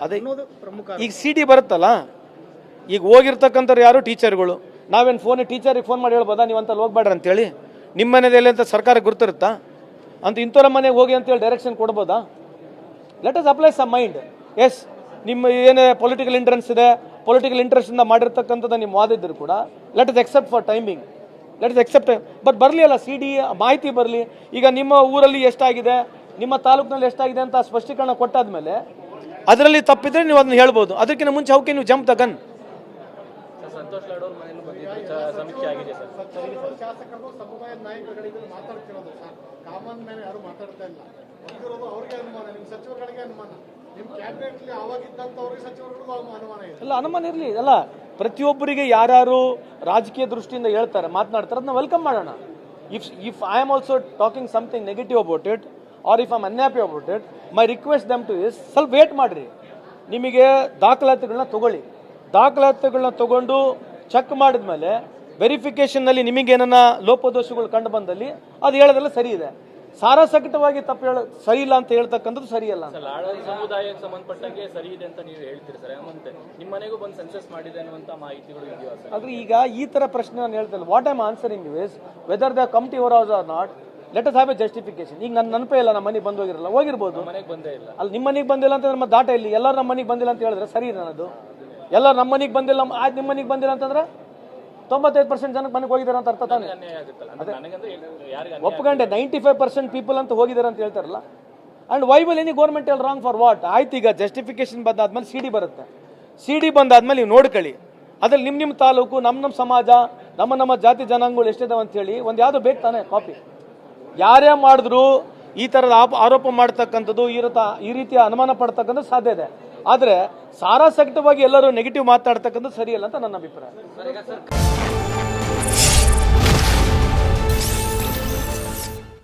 ಅದೇ- ಅನ್ನೋದು ಪ್ರಮುಖ ಈಗ ಸಿ ಡಿ ಬರುತ್ತಲ್ಲ? ಈಗ ಹೋಗಿರ್ತಕ್ಕಂಥವ್ರು ಯಾರು? ಟೀಚರ್ಗಳು. ನಾವೇನು ಫೋನ್ ಟೀಚರಿಗೆ ಫೋನ್ ಮಾಡಿ ಹೇಳ್ಬೋದಾ? ನೀವು ಅಂತ ಹೋಗ್ಬೇಡ್ರಿ ಅಂತೇಳಿ. ನಿಮ್ಮ ಮನೆಯಲ್ಲಿ ಅಂತ ಸರ್ಕಾರ ಗುರ್ತಿರುತ್ತಾ? ಅಂತ ಇಂಥವ್ರ ಮನೆಗೆ ಹೋಗಿ ಅಂತೇಳಿ ಡೈರೆಕ್ಷನ್ ಕೊಡ್ಬೋದಾ? Let us apply some mind as ನಿಮ್ಮ ಏನೇ ಪೊಲಿಟಿಕಲ್ ಇಂಟ್ರೆನ್ಸ್ ಇದೆ ಪೊಲಿಟಿಕಲ್ ಇಂಟ್ರೆಸ್ಟಿಂದ ಮಾಡಿರ್ತಕ್ಕಂಥದ್ದು ನಿಮ್ಮ ವಾದ ಇದ್ದರೂ ಕೂಡ let us accept for timing let us accept but ಬರಲಿ ಅಲ್ಲ ಸಿ ಡಿ ಮಾಹಿತಿ ಬರಲಿ. ಈಗ ನಿಮ್ಮ ಊರಲ್ಲಿ ಎಷ್ಟಾಗಿದೆ? ನಿಮ್ಮ ತಾಲೂಕಿನಲ್ಲಿ ಎಷ್ಟಾಗಿದೆ ಅಂತ ಸ್ಪಷ್ಟೀಕರಣ ಕೊಟ್ಟಾದ್ಮೇಲೆ ಅದರಲ್ಲಿ ತಪ್ಪಿದ್ರೆ ನೀವು ಅದನ್ನ ಹೇಳ್ಬೋದು. ಅದಕ್ಕಿಂತ ಮುಂಚೆ ಹೌಕೆ ನೀವು jump the gun. Sir, Santosh Lad ಅವ್ರ ಮನೇಲಿ ಬಂದಿದ್ದು ಸಮೀಕ್ಷೆ ಆಗಿದೆ ಸರ್. ಶಾಸಕರು ಸಮುದಾಯದ ನಾಯಕರುಗಳಿಗೆ ಮಾತಾಡ್ತಿರೋದು ಸರ್. ಕಾಮನ್ ಮ್ಯಾನ್ ಯಾರು ಮಾತಾಡ್ತಾ ಇಲ್ಲ. ಬಂದಿರೋದು ಅವ್ರಿಗೆ ಅನುಮಾನ ನಿಮ್ಮ ಸಚಿವರುಗಳಿಗೆ ಅನುಮಾನ. ನಿಮ್ಮ ಕ್ಯಾಬಿನೆಟ್ ಆವಾಗಿದ್ದಂಥವ್ರಿಗೆ ಸಚಿವರುಗಳಿಗೂ ಅನುಮಾನ ಇದೆ. ಅಲ್ಲ ಅನುಮಾನ ಇರಲಿ. ಅಲ್ಲ ಪ್ರತಿಯೊಬ್ಬರಿಗೆ ಯಾರ್ಯಾರು ರಾಜಕೀಯ ದೃಷ್ಟಿಯಿಂದ ಹೇಳ್ತಾರೆ ಮಾತನಾಡ್ತಾರೆ ಅದನ್ನ ವೆಲ್ಕಮ್ ಮಾಡೋಣ. If if I am also talking something negative about it or if I'm unhappy about it my request them to is ಸ್ವಲ್ಪ ವೇಟ್ ಮಾಡಿರಿ. ನಿಮಗೆ ದಾಖಲಾತಿಗಳನ್ನ ತಗೊಳ್ಳಿ. ದಾಖಲಾತಿಗಳನ್ನ ತಗೊಂಡು ಚೆಕ್ ಮಾಡಿದ ಮಾಡಿದ್ಮೇಲೆ ವೆರಿಫಿಕೇಷನ್ನಲ್ಲಿ ನಿಮಗೇನನ್ನ ಲೋಪದೋಷಗಳು ಕಂಡು ಬಂದಲ್ಲಿ ಅದು ಹೇಳೋದೆಲ್ಲ ಸರಿ ಇದೆ. ಸಾರಾಸಕಟವಾಗಿ ತಪ್ಪು ಹೇಳ ಸರಿ ಇಲ್ಲ ಅಂತ ಹೇಳ್ತಕ್ಕಂಥದ್ದು ಸರಿಯಲ್ಲ ಸಮುದಾಯಕ್ಕೆ ಸಂಬಂಧಪಟ್ಟಂಗೆ ಸರಿ ಇದೆ ಅಂತ ನೀವು ಹೇಳ್ತೀರಿ ಸರ್ ನಿಮ್ಮ ಮನೆಗೂ ಬಂದು ಸೆನ್ಸಸ್ ಮಾಡಿದೆ ಅನ್ನುವಂತ ಮಾಹಿತಿಗಳು ಇದೆಯಾ ಆದ್ರೆ ಈಗ ಈ ತರ ಪ್ರಶ್ನೆ ನಾನು ಹೇಳ್ತಲ್ಲ what I'm answering is whether the committee your house or not let us have a justification ಈಗ ನನ್ನ ನೆನಪೇ ಇಲ್ಲ ನಮ್ಮ ಮನೆಗೆ ಬಂದು ಹೋಗಿರಲ್ಲ ಹೋಗಿರ್ಬೋದು. ಮನೆಗೆ ಬಂದೇ ಇಲ್ಲ. ಅಲ್ಲಿ ನಿಮ್ಮ ಮನೆಗೆ ಬಂದಿಲ್ಲ ಅಂತಂದ್ರೆ ನಮ್ಮ ದಾಟ ಇಲ್ಲಿ. ಎಲ್ಲರೂ ನಮ್ಮ ಮನೆಗೆ ಬಂದಿಲ್ಲ ಅಂತ ಹೇಳಿದ್ರೆ ಸರಿ ನನ್ನದು ಎಲ್ಲರೂ ನಮ್ಮ ಮನೆಗೆ ಬಂದಿಲ್ಲ ಆಯ್ತು ನಿಮ್ಮ ಮನೆಗೆ ಬಂದಿಲ್ಲ ಅಂತಂದ್ರೆ ತೊಂಬತ್ತೈದು ಪರ್ಸೆಂಟ್ ಜನಕ್ಕೆ ಮನೆಗೆ ಹೋಗಿದ್ದಾರೆ ಅಂತ ಅರ್ಥ ತಾನೆ? ಒಪ್ಕೊಂಡೆ ನೈಂಟಿ ಫೈವ್ ಪರ್ಸೆಂಟ್ ಪೀಪಲ್ ಅಂತ ಹೋಗಿದ್ದಾರೆ ಅಂತ ಹೇಳ್ತಾರಲ್ಲ. And why will any government L wrong for what ಆಯ್ತು ಈಗ ಜಸ್ಟಿಫಿಕೇಶನ್ ಬಂದಾದ್ಮೇಲೆ ಸಿ ಡಿ ಬರುತ್ತೆ. ಸಿ ಡಿ ಬಂದಾದ್ಮೇಲೆ ನೀವು ನೋಡ್ಕೊಳ್ಳಿ. ಅದ್ರಲ್ಲಿ ನಿಮ್ಮ ನಿಮ್ಮ ತಾಲೂಕು ನಮ್ಮ ನಮ್ಮ ಸಮಾಜ ನಮ್ಮ ನಮ್ಮ ಜಾತಿ ಜನಾಂಗಗಳು ಎಷ್ಟಿದಾವೆ ಅಂತ ಹೇಳಿ. ಒಂದು ಯಾವ್ದು ಬೇಕು ತಾನೆ ಕಾಪಿ ಯಾರೇ ಮಾಡಿದ್ರು ಈ ಥರದ ಆರೋಪ ಮಾಡ್ತಕ್ಕಂಥದ್ದು ಈ ಈ ರೀತಿಯ ಅನುಮಾನ ಪಡ್ತಕ್ಕಂಥದ್ದು ಸಾಧ್ಯ ಇದೆ. ಆದರೆ ಸಾರಾಸಕ್ತವಾಗಿ ಎಲ್ಲರೂ ನೆಗೆಟಿವ್ ಮಾತಾಡ್ತಕ್ಕಂಥದ್ದು ಸರಿಯಲ್ಲ ಅಂತ ನನ್ನ ಅಭಿಪ್ರಾಯ.